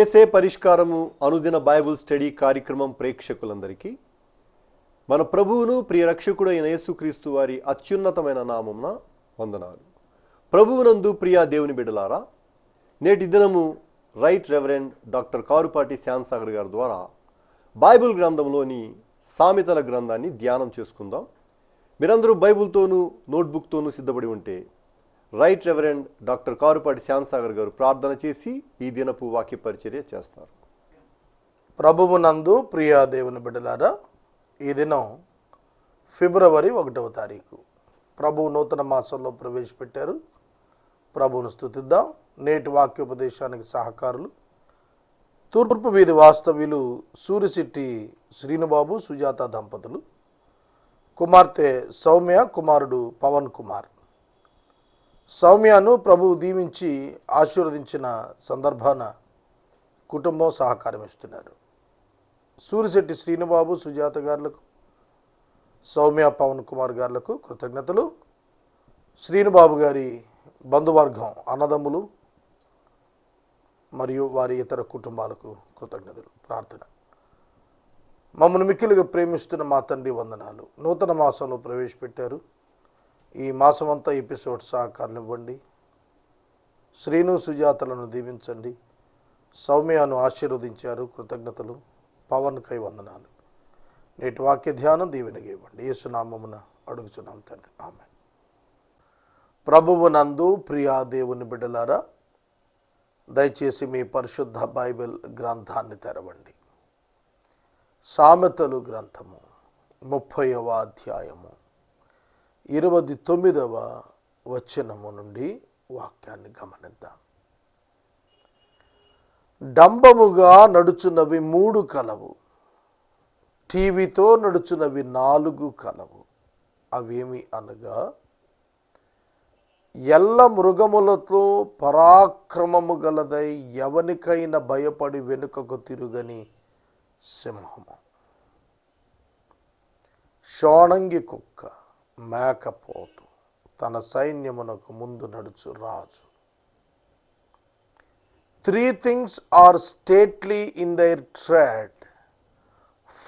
ఏసే పరిష్కారము అనుదిన Bible study కార్యక్రమం ప్రేక్షకులందరికీ మన ప్రభువును ప్రియరక్షకుడు అయిన యేసుక్రీస్తు వారి అత్యున్నతమైన నామమున వందనాలు. ప్రభువునందు ప్రియ దేవుని బిడలారా నేటి దినము right reverend doctor Karupati Shyamsagar గారి ద్వారా బైబిల్ గ్రంథంలోని సామెతల గ్రంథాన్ని ధ్యానం చేసుకుందాం. మీరందరూ బైబిల్తోనూ నోట్బుక్తోనూ సిద్ధపడి ఉంటే right reverend doctor Karupati Shyamsagar గారు ప్రార్థన చేసి ఈ దినపు వాక్య పరిచర్య చేస్తారు. ప్రభువునందు ప్రియా దేవుని బిడ్డలారా ఈ దినం ఫిబ్రవరి ఒకటవ తారీఖు. ప్రభువు నూతన మాసంలో ప్రవేశపెట్టారు. ప్రభువును స్థుతిద్దాం. నేటి వాక్యోపదేశానికి సహకారులు. తూర్పు వీధి వాస్తవ్యులు సూరిసిట్టి శ్రీనుబాబు సుజాత దంపతులు. కుమార్తె సౌమ్య కుమారుడు పవన్ కుమార్. సౌమ్యను ప్రభువు దీవించి ఆశీర్వదించిన సందర్భాన కుటుంబం సహకారం ఇస్తున్నారు సూరిశెట్టి శ్రీనుబాబు సుజాత గారులకు సౌమ్య పవన్ కుమార్ గారులకు కృతజ్ఞతలు. శ్రీనుబాబు గారి బంధువర్గం అన్నదమ్ములు మరియు వారి ఇతర కుటుంబాలకు కృతజ్ఞతలు. ప్రార్థన. మమ్మల్ని మిక్కిలుగా ప్రేమిస్తున్న మా తండ్రి వందనాలు. నూతన మాసంలో ప్రవేశపెట్టారు. ఈ మాసమంతా ఎపిసోడ్ సహకారం ఇవ్వండి శ్రీను సుజాతలను దీవించండి. సౌమ్యను ఆశీర్వదించారు. కృతజ్ఞతలు. పవన్ కై వందనాలు. నేటి వాక్య ధ్యానం దీవెనగా ఇవ్వండి యేసునామమున అడుగుచున్నాం తండ్రి. ఆమె ప్రభువు నందు ప్రియా దేవుని బిడ్డలారా దయచేసి మీ పరిశుద్ధ బైబిల్ గ్రంథాన్ని తెరవండి. సామెతలు గ్రంథము ముప్పైవ అధ్యాయము. ఇరవై తొమ్మిదవ వచనము నుండి వాక్యాన్ని గమనిద్దాం. డంబముగా నడుచున్నవి మూడు కలవు టీవీతో నడుచున్నవి నాలుగు కలవు. అవేమి అనగా ఎల్ల మృగములతో పరాక్రమము గలదై ఎవనికైనా భయపడి వెనుకకు తిరుగని సింహము. షోణంగి కుక్క. మేకపోతు తన సైన్యమునకు ముందు నడుచు రాజు three things are stately in their tread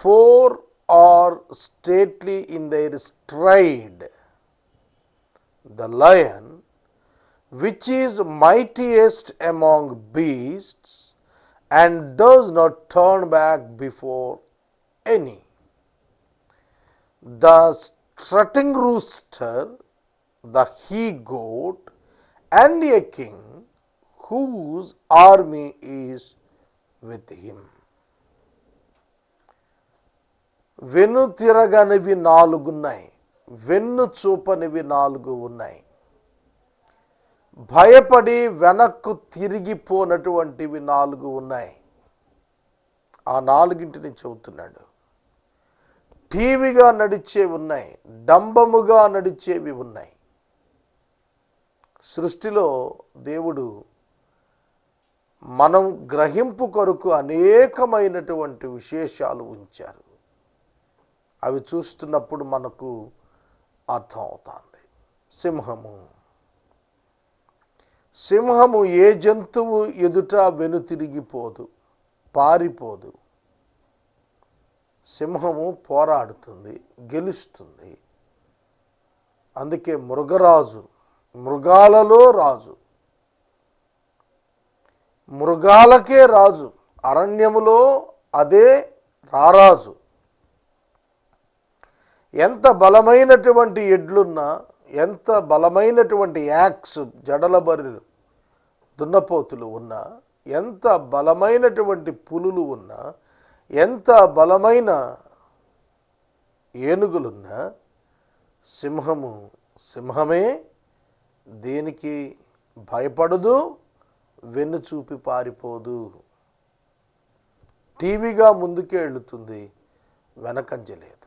four are stately in their stride the lion, which is mightiest among beasts, and does not turn back before any. The strutting rooster, the he goat, and a king whose army is with him. వెన్ను తిరగనివి నాలుగున్నాయి వెన్ను చూపనివి నాలుగు ఉన్నాయి. భయపడి వెనక్కు తిరిగిపోనటువంటివి నాలుగు ఉన్నాయి. ఆ నాలుగింటిని చెబుతున్నాడు. టీవీగా నడిచేవి ఉన్నాయి డంబముగా నడిచేవి ఉన్నాయి. సృష్టిలో దేవుడు మనం గ్రహింపు కొరకు అనేకమైనటువంటి విశేషాలు ఉంచారు. అవి చూస్తున్నప్పుడు మనకు అర్థం అవుతుంది సింహము. సింహము ఏ జంతువు ఎదుట వెనుతిరిగిపోదు పారిపోదు. సింహము పోరాడుతుంది గెలుస్తుంది. అందుకే మృగరాజు మృగాలలో రాజు. మృగాలకే రాజు అరణ్యములో అదే రారాజు. ఎంత బలమైనటువంటి ఎడ్లున్నా ఎంత బలమైనటువంటి యాక్స్ జడల బర్రెలు దున్నపోతులు ఉన్నా ఎంత బలమైనటువంటి పులులు ఉన్నా ఎంత బలమైన ఏనుగులున్నా సింహము సింహమే దేనికి భయపడదు వెన్ను చూపి పారిపోదు. టీవీగా ముందుకే వెళుతుంది వెనకంజలేదు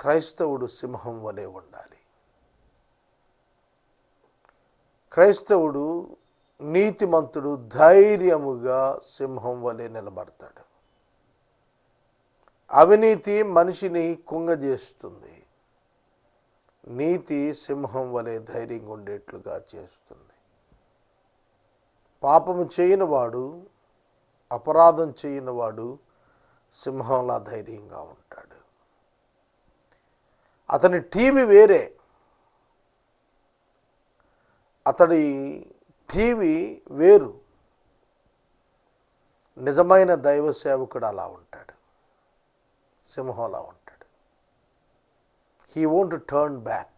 క్రైస్తవుడు సింహం వలె ఉండాలి. క్రైస్తవుడు నీతిమంతుడు ధైర్యముగా సింహం వలె నిలబడతాడు. అవినీతి మనిషిని కుంగజేస్తుంది. నీతి సింహం వలె ధైర్యంగా ఉండేట్లుగా చేస్తుంది. పాపము చేయనివాడు అపరాధం చేయనివాడు సింహంలా ధైర్యంగా ఉంటాడు. అతని టీవీ వేరే. అతడి టీవీ వేరు. నిజమైన దైవ సేవకుడు అలా ఉంటాడు. సింహంలా ఉంటాడు. హీ వోంట్ టర్న్ బ్యాక్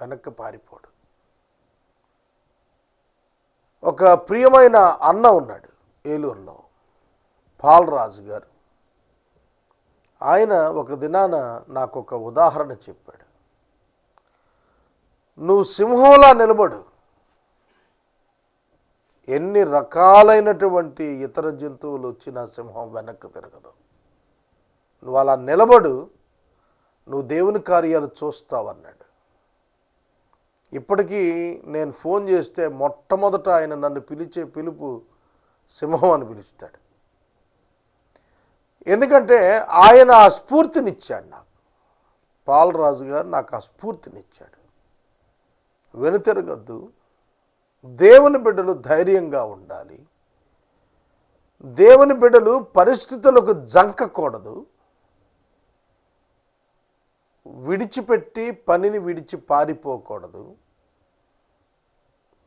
వెనక్కి పారిపోడు. ఒక ప్రియమైన అన్న ఉన్నాడు ఏలూరులో పాలరాజు గారు. ఆయన ఒక దినాన నాకు ఒక ఉదాహరణ చెప్పాడు. నువ్వు సింహంలా నిలబడు. ఎన్ని రకాలైనటువంటి ఇతర జంతువులు వచ్చినా సింహం వెనక్కి తిరగదు. నువ్వు అలా నిలబడు నువ్వు దేవుని కార్యాలు చూస్తావన్నాడు ఇప్పటికీ నేను ఫోన్ చేస్తే మొట్టమొదట ఆయన నన్ను పిలిచే పిలుపు సింహం అని పిలుస్తాడు. ఎందుకంటే ఆయన ఆ స్ఫూర్తినిచ్చాడు నాకు. పాలరాజు గారు నాకు ఆ స్ఫూర్తినిచ్చాడు. వెనుతిరగద్దు దేవుని బిడ్డలు ధైర్యంగా ఉండాలి. దేవుని బిడ్డలు పరిస్థితులకు జంకకూడదు. విడిచిపెట్టి పనిని విడిచి పారిపోకూడదు.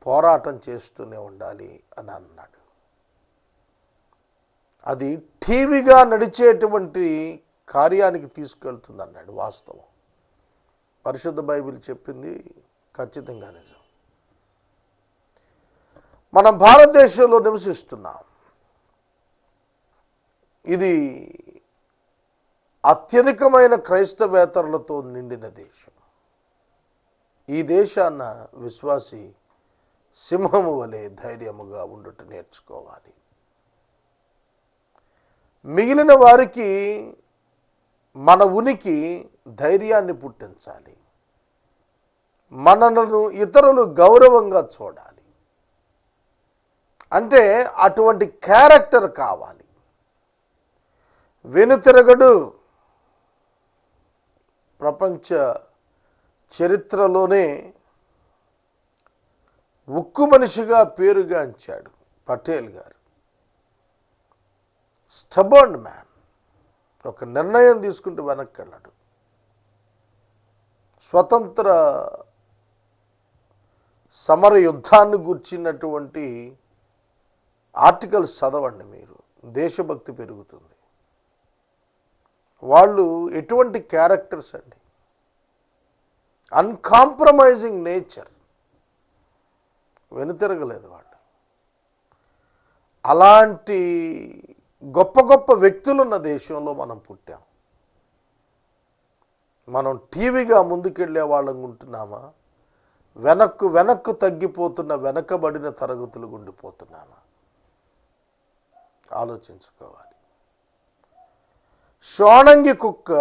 పోరాటం చేస్తూనే ఉండాలి అని అన్నాడు. అది టీవీగా నడిచేటువంటి కార్యానికి తీసుకెళ్తుంది అన్నాడు వాస్తవం. పరిశుద్ధ బైబిల్ చెప్పింది ఖచ్చితంగా నిజం. మనం భారతదేశంలో నివసిస్తున్నాం. ఇది అత్యధికమైన క్రైస్తవేతరులతో నిండిన దేశం. ఈ దేశాన్న విశ్వాసి సింహము వలె ధైర్యముగా ఉండుట నేర్చుకోవాలి. మిగిలిన వారికి మన ఉనికి ధైర్యాన్ని పుట్టించాలి. మనలను ఇతరులు గౌరవంగా చూడాలి. అంటే అటువంటి క్యారెక్టర్ కావాలి. వెనుతిరగడు. ప్రపంచ చరిత్రలోనే ఉక్కు మనిషిగా పేరుగాంచాడు పటేల్ గారు. Stubborn man. ఒక నిర్ణయం తీసుకుంటూ వెనక్కి వెళ్ళాడు స్వతంత్ర సమర యుద్ధాన్ని గుర్చినటువంటి ఆర్టికల్స్ చదవండి మీరు. దేశభక్తి పెరుగుతుంది. వాళ్ళు ఎటువంటి క్యారెక్టర్స్ అండి? Uncompromising nature. వెనుతిరగలేదు వాళ్ళు. అలాంటి గొప్ప గొప్ప వ్యక్తులున్న దేశంలో మనం పుట్టాం. మనం టీవీగా ముందుకెళ్ళే వాళ్ళం ఉంటున్నామా? వెనక్కు వెనక్కు తగ్గిపోతున్న వెనకబడిన తరగతులు గుండిపోతున్నామా? ఆలోచించుకోవాలి. షోణంగి కుక్క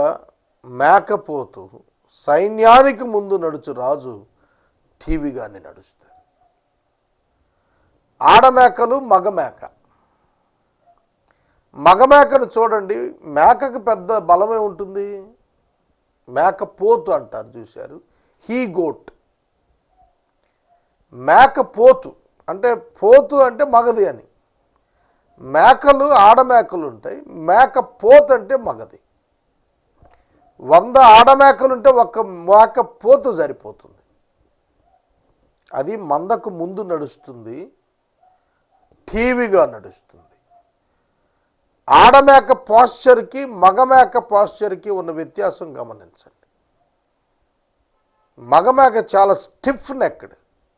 మేకపోతు సైన్యానికి ముందు నడుచు రాజు టీవీగానే నడుస్తుంది ఆడమేకలు మగమేక. మగమేకను చూడండి మేకకు పెద్ద బలమే ఉంటుంది. మేక పోతు అంటారు చూశారు. He goat. మేక పోతు అంటే పోతు అంటే మగది అని. మేకలు ఆడమేకలు ఉంటాయి. మేక పోత అంటే మగది. వంద ఆడమేకలు ఉంటే ఒక మేక పోత సరిపోతుంది. అది మందకు ముందు నడుస్తుంది. టీవీగా నడుస్తుంది. ఆడమేక పాశ్చర్కి మగమేక పాశ్చర్కి ఉన్న వ్యత్యాసం గమనించండి. మగమేక చాలా స్టిఫ్ నెక్డ్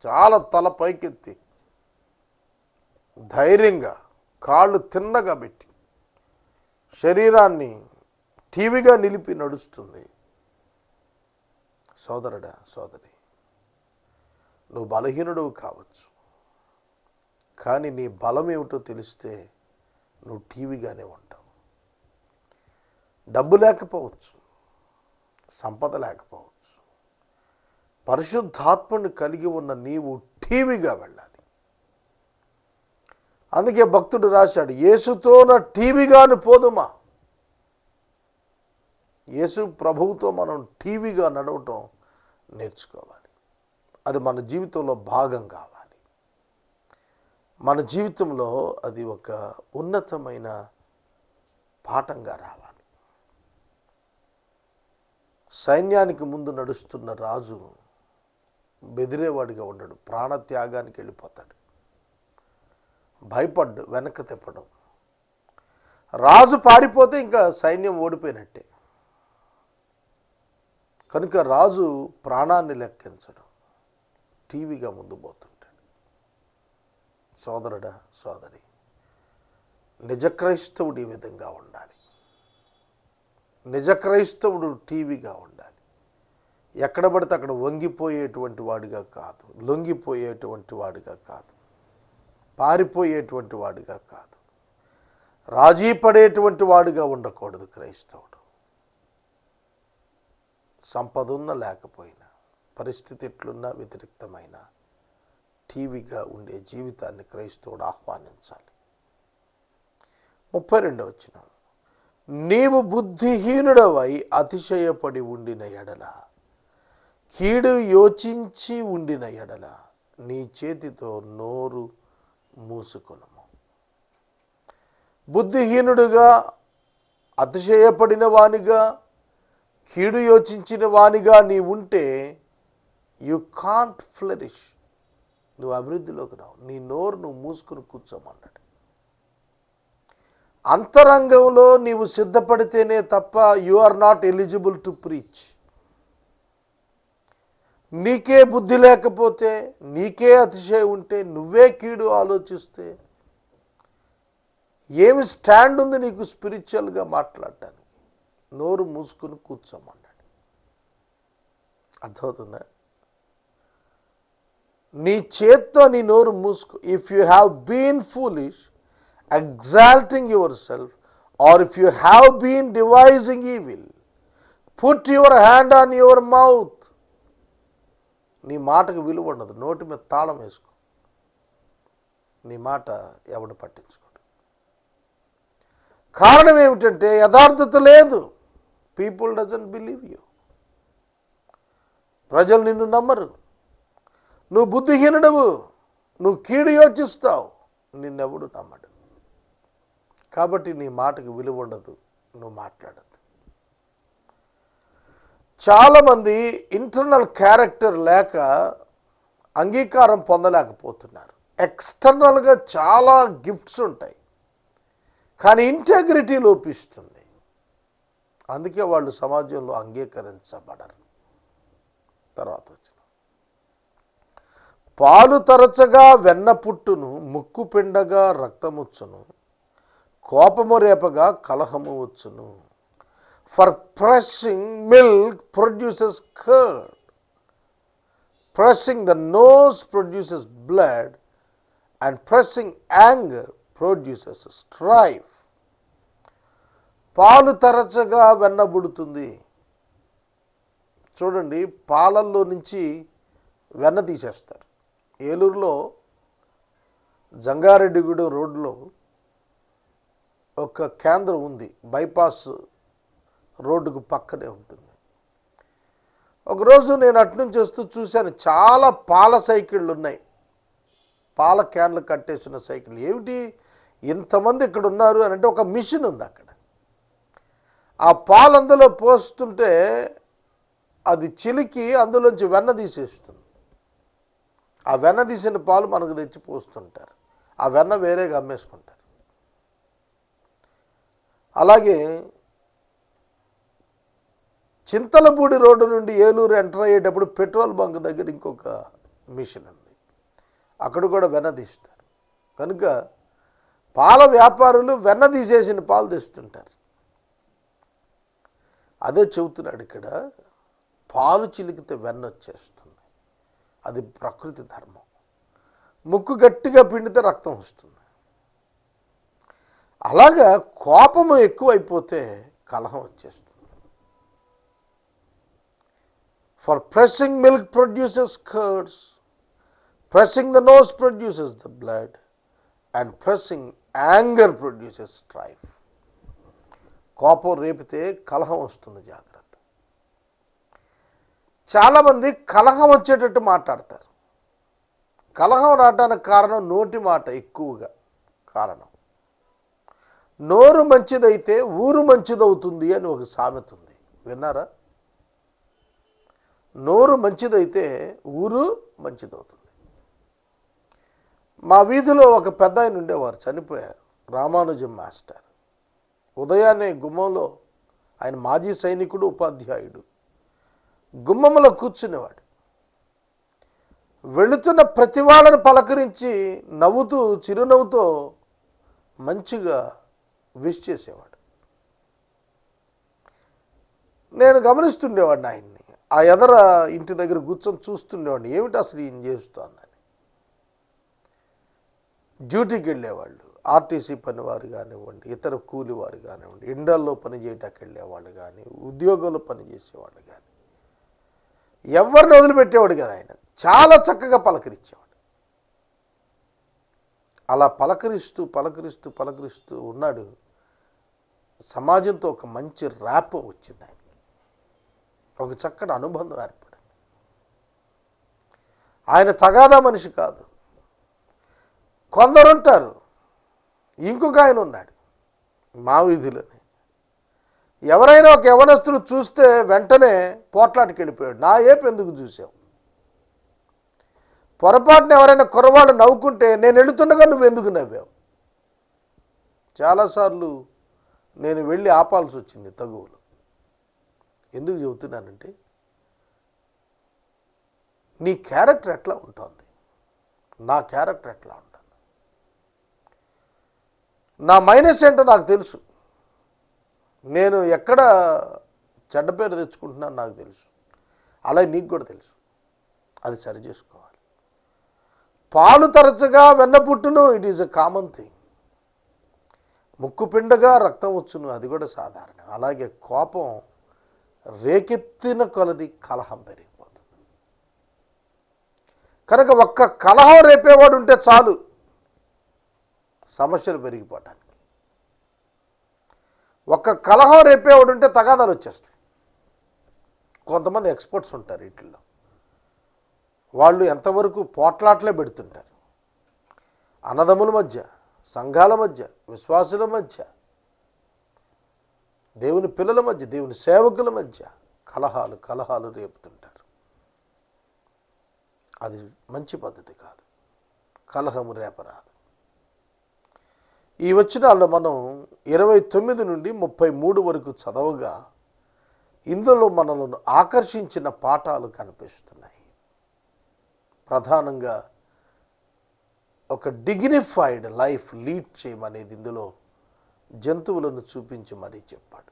చాలా తల పైకెత్తి. ధైర్యంగా కాళ్ళు తిన్నగా పెట్టి శరీరాన్ని టీవీగా నిలిపి నడుస్తుంది. సోదరుడా సోదరి నువ్వు బలహీనుడు కావచ్చు. కానీ నీ బలం ఏమిటో తెలిస్తే నువ్వు టీవీగానే ఉంటావు. డబ్బు లేకపోవచ్చు. సంపద లేకపోవచ్చు. పరిశుద్ధాత్మను కలిగి ఉన్న నీవు టీవీగా వెళ్ళాలి. అందుకే భక్తుడు రాశాడు యేసుతో నా టీవీగాను పోదుమా? యేసు ప్రభువుతో మనం టీవీగా నడవటం నేర్చుకోవాలి. అది మన జీవితంలో భాగం కావాలి. మన జీవితంలో అది ఒక ఉన్నతమైన పాఠంగా రావాలి. సైన్యానికి ముందు నడుస్తున్న రాజు బెదిరేవాడిగా ఉండడు ప్రాణత్యాగానికి వెళ్ళిపోతాడు. భయపడ్డు వెనక్కి తిప్పడం. రాజు పారిపోతే ఇంకా సైన్యం ఓడిపోయినట్టే. కనుక రాజు ప్రాణాన్ని లెక్కించడం టీవీగా ముందు పోతుంటాడు సోదరుడా సోదరి నిజ క్రైస్తవుడు ఈ విధంగా ఉండాలి. నిజ క్రైస్తవుడు టీవీగా ఉండాలి. ఎక్కడ పడితే అక్కడ వంగిపోయేటువంటి వాడిగా కాదు లొంగిపోయేటువంటి వాడిగా కాదు. పారిపోయేటువంటి వాడుగా కాదు. రాజీ పడేటువంటి వాడుగా ఉండకూడదు క్రైస్తవుడు. సంపద ఉన్న లేకపోయినా పరిస్థితి ఎట్లున్నా వ్యతిరిక్తమైన టీవీగా ఉండే జీవితాన్ని క్రైస్తవుడు ఆహ్వానించాలి. ముప్పై రెండవ వచ్చిన నీవు బుద్ధిహీనుడవై అతిశయపడి ఉండిన ఎడల కీడు యోచించి ఉండిన ఎడల నీ చేతితో నోరు మూసుకొనుము. బుద్ధిహీనుడుగా అతిశయపడిన వానిగా కీడు యోచించిన వానిగా నీ ఉంటే యు కాంట్ ఫ్లరిష్ నువ్వు అభివృద్ధిలోకి రావు. నీ నోరు నువ్వు మూసుకుని కూర్చోమన్నాడు. అంతరంగంలో నీవు సిద్ధపడితేనే తప్ప you are not eligible to preach నీకే బుద్ధి లేకపోతే నీకే అతిశయం ఉంటే నువ్వే కీడు ఆలోచిస్తే ఏమి స్టాండ్ ఉంది నీకు స్పిరిచువల్గా మాట్లాడటానికి? నోరు మూసుకుని కూర్చోమన్నాడు. అర్థమవుతుందా? నీ చేత్తో నీ నోరు మూసుకో. If you have been foolish exalting yourself or if you have been devising evil put your hand on your mouth నీ మాటకు విలువ ఉండదు. నోటి మీద తాళం వేసుకో. నీ మాట ఎవడు పట్టించుకోడు. కారణం ఏమిటంటే యథార్థత లేదు. పీపుల్ డజన్ బిలీవ్ యూ ప్రజలు నిన్ను నమ్మరు. నువ్వు బుద్ధిహీనుడవు. నువ్వు కీడు యోచిస్తావు. నిన్నెవడు నమ్మడు. కాబట్టి నీ మాటకు విలువ ఉండదు. నువ్వు మాట్లాడదు. చాలామంది ఇంటర్నల్ క్యారెక్టర్ లేక అంగీకారం పొందలేకపోతున్నారు. ఎక్స్టర్నల్గా చాలా గిఫ్ట్స్ ఉంటాయి. కానీ ఇంటెగ్రిటీ లోపిస్తుంది. అందుకే వాళ్ళు సమాజంలో అంగీకరించబడరు. తర్వాత వచ్చిన పాలు తరచగా వెన్న పుట్టును ముక్కు పిండగా రక్తముచ్చును కోపము రేపగా కలహము వచ్చును. For pressing milk produces curd pressing the nose produces blood and pressing anger produces strife పాలు తరచగా వెన్నబుడుతుంది. చూడండి పాలల్లో నుంచి వెన్న తీసేస్తారు. ఏలూరులో జంగారెడ్డిగూడెం రోడ్లో ఒక కేంద్రం ఉంది బైపాస్ రోడ్డుకు పక్కనే ఉంటుంది. ఒకరోజు నేను అట్నుంచి వస్తూ చూశాను చాలా పాల సైకిళ్ళు ఉన్నాయి. పాల క్యాన్లు కట్టేసిన సైకిల్ ఏమిటి? ఇంతమంది ఇక్కడ ఉన్నారు అని అంటే ఒక మిషన్ ఉంది అక్కడ. ఆ పాలు అందులో పోస్తుంటే అది చిలికి అందులోంచి వెన్న తీసేస్తుంది. ఆ వెన్న తీసిన పాలు మనకు తెచ్చి పోస్తుంటారు. ఆ వెన్న వేరేగా అమ్మేసుకుంటారు. అలాగే చింతలపూడి రోడ్డు నుండి ఏలూరు ఎంటర్ అయ్యేటప్పుడు పెట్రోల్ బంక్ దగ్గర ఇంకొక మిషన్ ఉంది. అక్కడ కూడా వెన్న తీస్తారు. కనుక పాల వ్యాపారులు వెన్న తీసేసిన పాలు తెస్తుంటారు. అదే చెబుతున్నాడు ఇక్కడ పాలు చిలికితే వెన్న వచ్చేస్తుంది. అది ప్రకృతి ధర్మం. ముక్కు గట్టిగా పిండితే రక్తం వస్తుంది. అలాగా కోపము ఎక్కువైపోతే కలహం వచ్చేస్తుంది. For pressing milk produces curds pressing the nose produces the blood and pressing anger produces strife కోపం రేపితే కలహం వస్తుంది జాగ్రత్త. చాలామంది కలహం వచ్చేటట్టు మాట్లాడతారు. కలహం రావడానికి కారణం నోటి మాట ఎక్కువగా కారణం. నోరు మంచిదైతే ఊరు మంచిదవుతుంది అని ఒక సామెత ఉంది. విన్నారా? నోరు మంచిదైతే ఊరు మంచిదవుతుంది. మా వీధిలో ఒక పెద్ద ఆయన ఉండేవారు చనిపోయారు. రామానుజం మాస్టర్. ఉదయాన్నే గుమ్మంలో ఆయన మాజీ సైనికుడు ఉపాధ్యాయుడు. గుమ్మంలో కూర్చునేవాడు. వెళుతున్న ప్రతి వాళ్ళను పలకరించి నవ్వుతూ చిరునవ్వుతో మంచిగా విష్ చేసేవాడు. నేను గమనిస్తుండేవాడిని ఆయన్ని. ఆ ఎదర ఇంటి దగ్గర కూర్చొని చూస్తుండేవాడిని. ఏమిటి అసలు ఈయన చేస్తుందని? డ్యూటీకి వెళ్ళేవాళ్ళు. ఆర్టీసీ పనివారు కానివ్వండి ఇతర కూలివారు కానివ్వండి ఇండల్లో పని చేయటానికి వెళ్ళేవాళ్ళు కానీ ఉద్యోగంలో పనిచేసేవాళ్ళు కానీ ఎవరిని వదిలిపెట్టేవాడు కదా ఆయన. చాలా చక్కగా పలకరించేవాడు. అలా పలకరిస్తూ పలకరిస్తూ పలకరిస్తూ ఉన్నాడు. సమాజంతో ఒక మంచి ర్యాప్ వచ్చింది ఆయన. ఒక చక్కటి అనుబంధం ఏర్పడింది. ఆయన తగాదా మనిషి కాదు. కొందరు ఉంటారు ఇంకొక ఆయన ఉన్నాడు. మా వీధిలోని ఎవరైనా ఒక యవనస్తుడు చూస్తే వెంటనే పోట్లాటికి వెళ్ళిపోయాడు నా ఏపు ఎందుకు చూసావు? పొరపాటున ఎవరైనా కుర్రవాళ్ళు నవ్వుకుంటే నేను వెళుతుండగా నువ్వు ఎందుకు నవ్వావు? చాలాసార్లు నేను వెళ్ళి ఆపాల్సి వచ్చింది తగువులు. ఎందుకు చెబుతున్నానంటే నీ క్యారెక్టర్ ఎట్లా ఉంటుంది? నా క్యారెక్టర్ ఎట్లా ఉంటుంది? నా మైనస్ ఏంటో నాకు తెలుసు. నేను ఎక్కడ చెడ్డ పేరు తెచ్చుకుంటున్నాను నాకు తెలుసు. అలాగే నీకు కూడా తెలుసు. అది సరి చేసుకోవాలి. పాలు తరచుగా వెన్న పుట్టును it is a common thing ముక్కు పిండగా రక్తం వచ్చును అది కూడా సాధారణం. అలాగే కోపం రేకెత్తిన కొలది కలహం పెరిగిపోతుంది. కనుక ఒక్క కలహం రేపేవాడు ఉంటే చాలు సమస్యలు పెరిగిపోవటానికి. ఒక్క కలహం రేపేవాడు ఉంటే తగాదాలు వచ్చేస్తాయి. కొంతమంది ఎక్స్పర్ట్స్ ఉంటారు వీటిల్లో. వాళ్ళు ఎంతవరకు పోట్లాట్లే పెడుతుంటారు. అన్నదమ్ముల మధ్య సంఘాల మధ్య విశ్వాసుల మధ్య దేవుని పిల్లల మధ్య దేవుని సేవకుల మధ్య కలహాలు కలహాలు రేపుతుంటారు. అది మంచి పద్ధతి కాదు. కలహము రేపరాదు. ఈ వచ్చినాల్లో మనం ఇరవై తొమ్మిది నుండి ముప్పై మూడు వరకు చదవగా ఇందులో మనలను ఆకర్షించిన పాఠాలు కనిపిస్తున్నాయి. ప్రధానంగా ఒక డిగ్నిఫైడ్ లైఫ్ లీడ్ చేయమనేది ఇందులో జంతువులను చూపించి మరీ చెప్పాడు.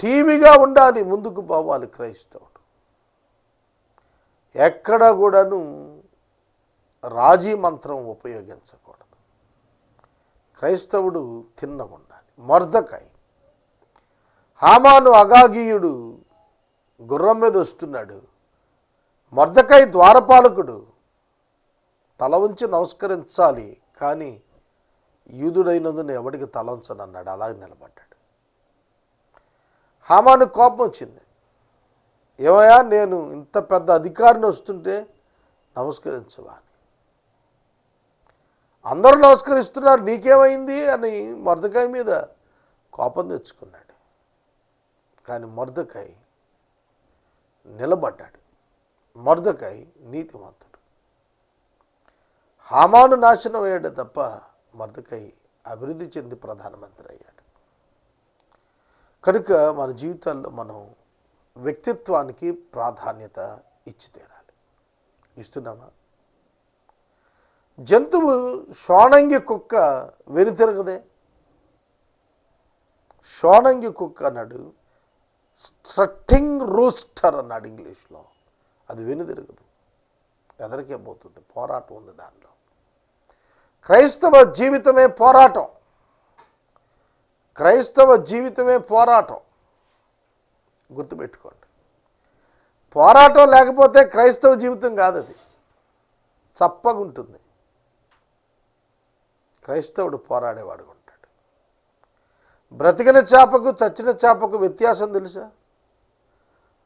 టీవీగా ఉండాలి ముందుకు పోవాలి క్రైస్తవుడు. ఎక్కడ కూడాను రాజీ మంత్రం ఉపయోగించకూడదు. క్రైస్తవుడు తిన్నగుండాలి. ఉండాలి హామాను అగాగీయుడు గుర్రం మీద వస్తున్నాడు. మర్దకాయ ద్వారపాలకుడు తల ఉంచి నమస్కరించాలి కానీ యూదుడైనందున ఎవడికి తల ఉంచనన్నాడు అలాగే నిలబడ్డాడు. హామాను కోపం వచ్చింది. ఏమయ్యా నేను ఇంత పెద్ద అధికారిని వస్తుంటే నమస్కరించవా అందరూ నమస్కరిస్తున్నారు నీకేమైంది? అని మర్దకాయ మీద కోపం తెచ్చుకున్నాడు. కానీ మర్దకాయ నిలబడ్డాడు. మర్దకాయ నీతివంతుడు హామాను నాశనం అయ్యాడు తప్ప మర్దకాయ అభివృద్ధి చెంది ప్రధానమంత్రి అయ్యాడు. కనుక మన జీవితాల్లో మనం వ్యక్తిత్వానికి ప్రాధాన్యత ఇచ్చి తీరాలి. ఇస్తున్నామా? జంతువు షోణంగి కుక్క వెనుతిరగదే షోణంగి కుక్క అన్నాడు స్ట్రట్టింగ్ రూస్టర్ అన్నాడు ఇంగ్లీష్లో. అది వెనుతిరగదు ఎదరికే పోతుంది. పోరాటం ఉంది దానిలో. క్రైస్తవ జీవితమే పోరాటం. క్రైస్తవ జీవితమే పోరాటం. గుర్తుపెట్టుకోండి. పోరాటం లేకపోతే క్రైస్తవ జీవితం కాదు అది చప్పగుంటుంది. క్రైస్తవుడు పోరాడేవాడు ఉంటాడు. బ్రతికిన చేపకు చచ్చిన చేపకు వ్యత్యాసం తెలుసా?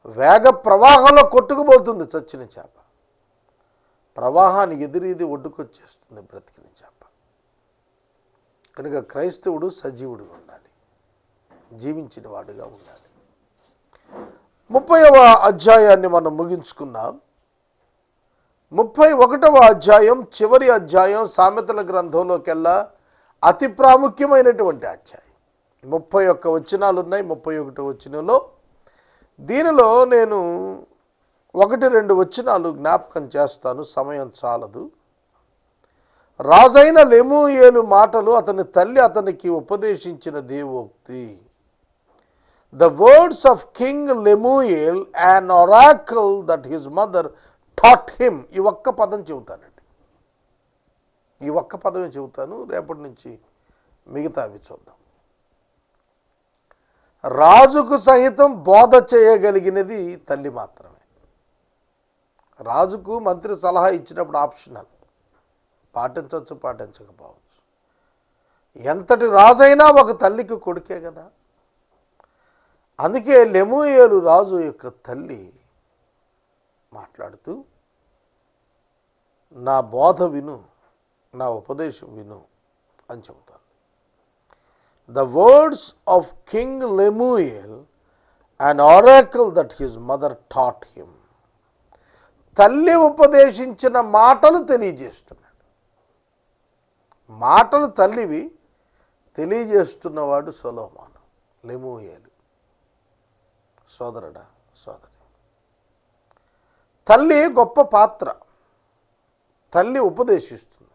వేగ ప్రవాహంలో కొట్టుకుపోతుంది చచ్చిన చేప. ప్రవాహాన్ని ఎదురీది ఒడ్డుకొచ్చేస్తుంది బ్రతికిన చేప. కనుక క్రైస్తవుడు సజీవుడుగా ఉండాలి. జీవించిన వాడుగా ఉండాలి. ముప్పైవ అధ్యాయాన్ని మనం ముగించుకున్నాం ముప్పై ఒకటవ అధ్యాయం చివరి అధ్యాయం సామెతల గ్రంథంలోకెల్లా అతి ప్రాముఖ్యమైనటువంటి అధ్యాయం. ముప్పై ఒక్క వచనాలు ఉన్నాయి ముప్పై ఒకటి వచనంలో. దీనిలో నేను ఒకటి రెండు వచనాలు జ్ఞాపకం చేస్తాను సమయం చాలదు. రాజైన లెమూయేలు మాటలు అతని తల్లి అతనికి ఉపదేశించిన దేవోక్తి. The words of king Lemuel and oracle that his mother taught him ఈ ఒక్క పదం చెబుతానండి. ఈ ఒక్క పదమే చెబుతాను రేపటి నుంచి మిగతా అవి చూద్దాం. రాజుకు సహితం బోధ చేయగలిగినది తల్లి మాత్రమే. రాజుకు మంత్రి సలహా ఇచ్చినప్పుడు ఆప్షనల్. పాటించవచ్చు పాటించకపోవచ్చు. ఎంతటి రాజైనా ఒక తల్లికి కొడుకే కదా. అందుకే లెమూయేలు రాజు యొక్క తల్లి మాట్లాడుతూ నా బోధ విను నా ఉపదేశం విను అని చెబుతాను the words of king Lemuel and oracle that his mother taught him తల్లి ఉపదేశించిన మాటలు తెలియజేస్తున్నాయి. మాటలు తల్లివి తెలియజేస్తున్నవాడు సొలోమాను లెమూయేలు. సోదరుడా సోదరి. తల్లి గొప్ప పాత్ర. తల్లి ఉపదేశిస్తుంది.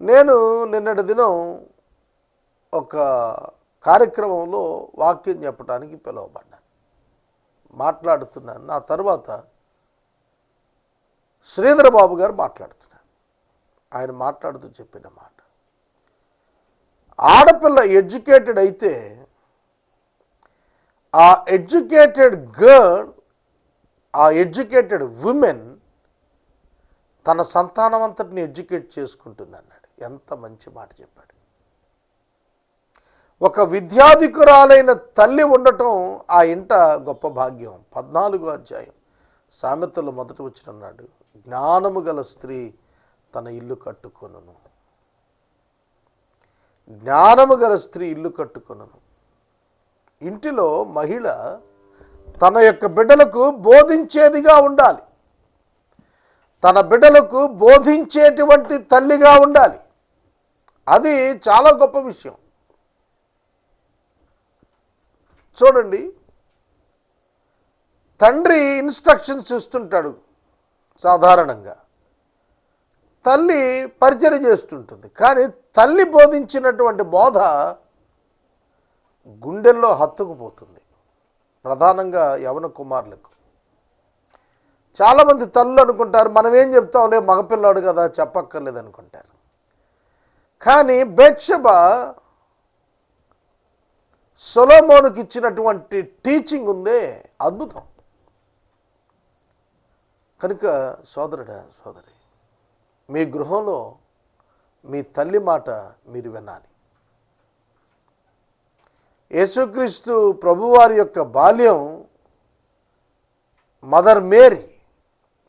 నేను నిన్నటి దినం ఒక కార్యక్రమంలో వాక్యం చెప్పడానికి పిలువబడ్డాను. మాట్లాడుతున్నాను. నా తర్వాత శ్రీధరబాబు గారు మాట్లాడుతున్నారు. ఆయన మాట్లాడుతూ చెప్పిన మాట. ఆడపిల్ల ఎడ్యుకేటెడ్ అయితే ఆ ఎడ్యుకేటెడ్ గర్ల్ ఆ ఎడ్యుకేటెడ్ ఉమెన్ తన సంతానం అంతటిని ఎడ్యుకేట్ చేసుకుంటుంది అన్నాడు ఎంత మంచి మాట చెప్పాడు. ఒక విద్యాధికురాలైన తల్లి ఉండటం ఆ ఇంట గొప్ప భాగ్యం. పద్నాలుగో అధ్యాయం. సామెతలు మొదట వచ్చినన్నాడు జ్ఞానము గల స్త్రీ తన ఇల్లు కట్టుకొనును. జ్ఞానము గల స్త్రీ ఇల్లు కట్టుకొనును. ఇంటిలో మహిళ తన యొక్క బిడ్డలకు బోధించేదిగా ఉండాలి. తన బిడ్డలకు బోధించేటువంటి తల్లిగా ఉండాలి. అది చాలా గొప్ప విషయం. చూడండి. తండ్రి ఇన్స్ట్రక్షన్స్ ఇస్తుంటాడు సాధారణంగా. తల్లి పరిచయం చేస్తుంటుంది. కానీ తల్లి బోధించినటువంటి బోధ గుండెల్లో హత్తుకుపోతుంది. ప్రధానంగా యవన కుమారులకు. చాలామంది తల్లు అనుకుంటారు మనం ఏం చెప్తాంలే మగపిల్లాడు కదా చెప్పక్కర్లేదు అనుకుంటారు. కానీ బేక్షబ సొలోమోనుకి ఇచ్చినటువంటి టీచింగ్ ఉందే అద్భుతం. కనుక సోదరుడా సోదరి మీ గృహంలో మీ తల్లి మాట మీరు వినాలి. యేసుక్రీస్తు ప్రభువారి యొక్క బాల్యం మదర్ మేరీ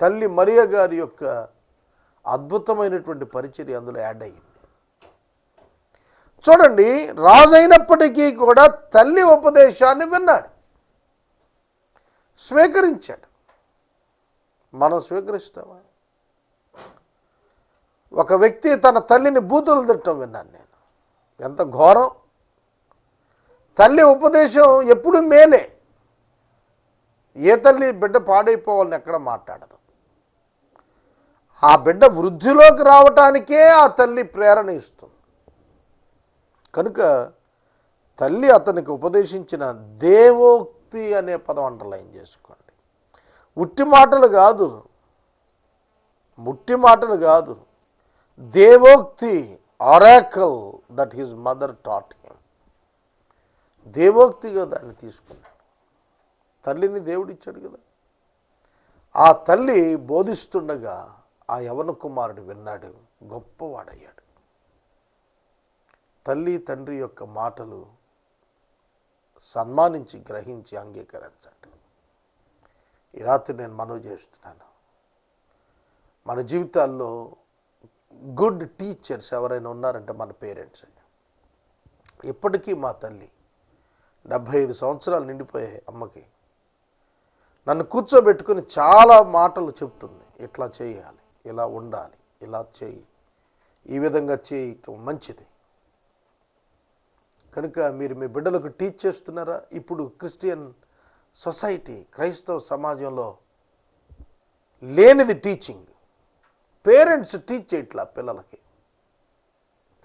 తల్లి మరియ గారి యొక్క అద్భుతమైనటువంటి పరిచర్య అందులో యాడ్ అయ్యింది. చూడండి రాజైనప్పటికీ కూడా తల్లి ఉపదేశాన్ని విన్నాడు. స్వీకరించాడు. మనం స్వీకరిస్తామా? ఒక వ్యక్తి తన తల్లిని బూతులు తిట్టడం విన్నాను నేను. ఎంత ఘోరం. తల్లి ఉపదేశం ఎప్పుడు మేలే. ఏ తల్లి బిడ్డ పాడైపోవాలని ఎక్కడ మాట్లాడదు. ఆ బిడ్డ వృద్ధిలోకి రావటానికే ఆ తల్లి ప్రేరణ ఇస్తుంది. కనుక తల్లి అతనికి ఉపదేశించిన దేవోక్తి అనే పదం అండర్లైన్ చేసుకోండి. ఉట్టి మాటలు కాదు. ముట్టి మాటలు కాదు. దేవోక్తి oracle that his mother taught him దేవోక్తిగా దాన్ని తీసుకున్నాడు. తల్లిని దేవుడిచ్చాడు కదా. ఆ తల్లి బోధిస్తుండగా ఆ యవన కుమారుడు విన్నాడు గొప్పవాడయ్యాడు. తల్లి తండ్రి యొక్క మాటలు సన్మానించి గ్రహించి అంగీకరించండి. ఈ రాత్రి నేను మనవి చేస్తున్నాను. మన జీవితాల్లో గుడ్ టీచర్స్ ఎవరైనా ఉన్నారంటే మన పేరెంట్స్ ఇప్పటికీ మా తల్లి డెబ్భై ఐదు సంవత్సరాలు నిండిపోయాయి అమ్మకి నన్ను కూర్చోబెట్టుకుని చాలా మాటలు చెప్తుంది. ఇట్లా చేయాలి ఇలా ఉండాలి ఇలా చేయి ఈ విధంగా చేయటం మంచిది. కనుక మీరు మీ బిడ్డలకు టీచ్ చేస్తున్నారా? ఇప్పుడు క్రిస్టియన్ సొసైటీ క్రైస్తవ సమాజంలో లేనిది టీచింగ్. పేరెంట్స్ టీచ్ చేయట్లా పిల్లలకి.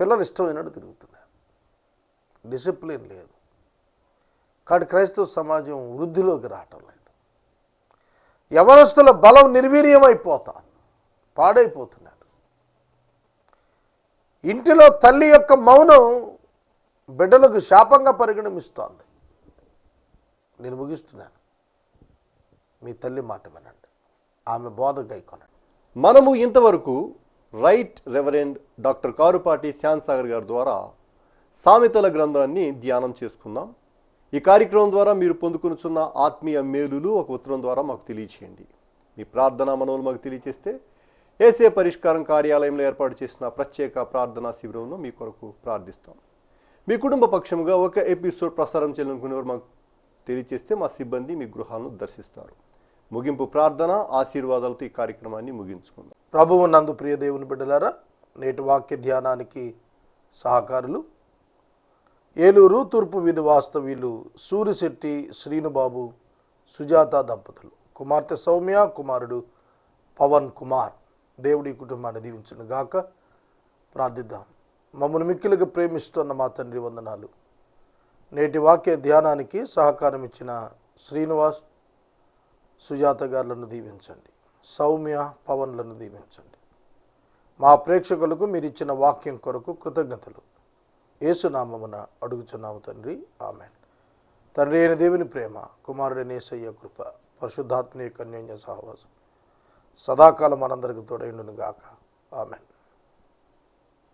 పిల్లలు ఇష్టమైనట్టు తిరుగుతున్నారు డిసిప్లిన్ లేదు. కాబట్టి క్రైస్తవ సమాజం వృద్ధిలోకి రావటం లేదు. యవనస్తుల బలం నిర్వీర్యమైపోతా పాడైపోతున్నాడు. పాడైపోతున్నారు ఇంటిలో తల్లి యొక్క మౌనం బిడ్డలకు శాపంగా పరిగణమిస్తోంది. నేను ముగిస్తున్నాను. మీ తల్లి మాట వినండి. ఆమె బోధ గైకొనండి మనము ఇంతవరకు right reverend doctor Karupati Shyam Sagar గారి ద్వారా సామెతల గ్రంథాన్ని ధ్యానం చేసుకుందాం ఈ కార్యక్రమం ద్వారా మీరు పొందుకునుచున్న ఆత్మీయ మేలులు ఒక ఉత్తరం ద్వారా మాకు తెలియచేయండి. మీ ప్రార్థన మనవులు మాకు తెలియచేస్తే ఏసే పరిష్కారం కార్యాలయంలో ఏర్పాటు చేసిన ప్రత్యేక ప్రార్థనా శిబిరంలో మీ కొరకు ప్రార్థిస్తాం. మీ కుటుంబ పక్షముగా ఒక ఎపిసోడ్ ప్రసారం చేయాలనుకునేవారు మాకు తెలియచేస్తే మా సిబ్బంది మీ గృహాలను దర్శిస్తారు. ముగింపు ప్రార్థన ఆశీర్వాదాలతో ఈ కార్యక్రమాన్ని ముగించుకుందాం. ప్రభువు నందు ప్రియ దేవుని బిడ్డలారా నేటి వాక్య ధ్యానానికి సహకారులు ఏలూరు తూర్పు వీధి వాస్తవ్యులు సూరిశెట్టి శ్రీనుబాబు సుజాత దంపతులు. కుమార్తె సౌమ్య కుమారుడు పవన్ కుమార్. దేవుడి కుటుంబాన్ని దీవించును గాక. ప్రార్థిద్దాం. మమ్మల్ని మిక్కిలుగా ప్రేమిస్తున్న మా తండ్రి వందనాలు. నేటి వాక్య ధ్యానానికి సహకారం ఇచ్చిన శ్రీనివాస్ సుజాత గారులను దీవించండి. సౌమ్య పవన్లను దీవించండి. మా ప్రేక్షకులకు మీరు ఇచ్చిన వాక్యం కొరకు కృతజ్ఞతలు. ఏసునామమున అడుగుచున్నాము తండ్రి. ఆమె తండ్రి అయిన దేవుని ప్రేమ కుమారుడైన యేసయ్య కృప పరిశుద్ధాత్మీయ కన్యోన్య సహవాసం సదాకాలం మనందరికి తోడైండును గాక ఆమెన్.